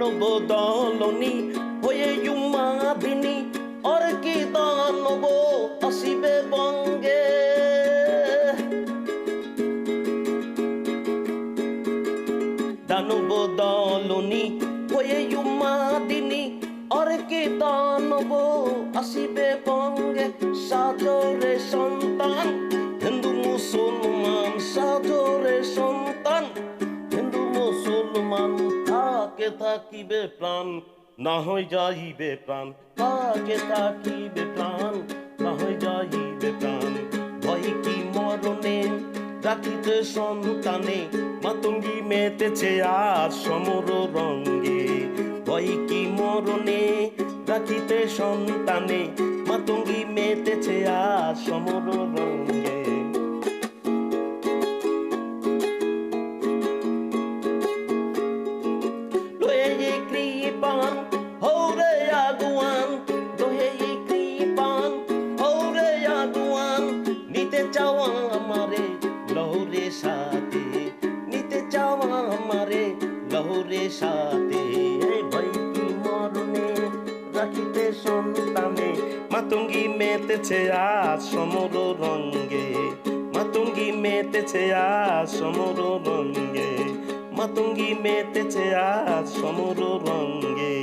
দানব দলনি হয়ে উমাদিনী, আর কি দানব আসিবে বঙ্গে? দানব দলনি হয়ে উমাদিনী, আর কি দানব আসিবে বঙ্গে? সাজরে সন্তান, হিন্দু মুসলমান, সাজরে সন্তান, হিন্দু মুসলমান থাকে থাকিবে প্রাণ না হয় যাইবে প্রাণ থাকে থাকিবে প্রাণ না হয় যাইবে প্রাণ। ভয় কি মরণে রাখিতে সন্তানে, মাতঙ্গি মেতেছে আজ সমর রঙ্গে। ভয় কি মরণে রাখিতে সন্তানে, মাতঙ্গি মেতেছে আজ সমর রঙ্গে। আমারে লহরে সাথে, নিতে চাওয়া আমারে লহরে সাথে। ভাই কি মরণে রাখিতে সন্তানে, মাতঙ্গি মেতেছে আজ সমর রঙ্গে। মাতঙ্গি মেতেছে আজ সমর রঙ্গে, মাতঙ্গি মেতেছে আজ সমর রঙ্গে।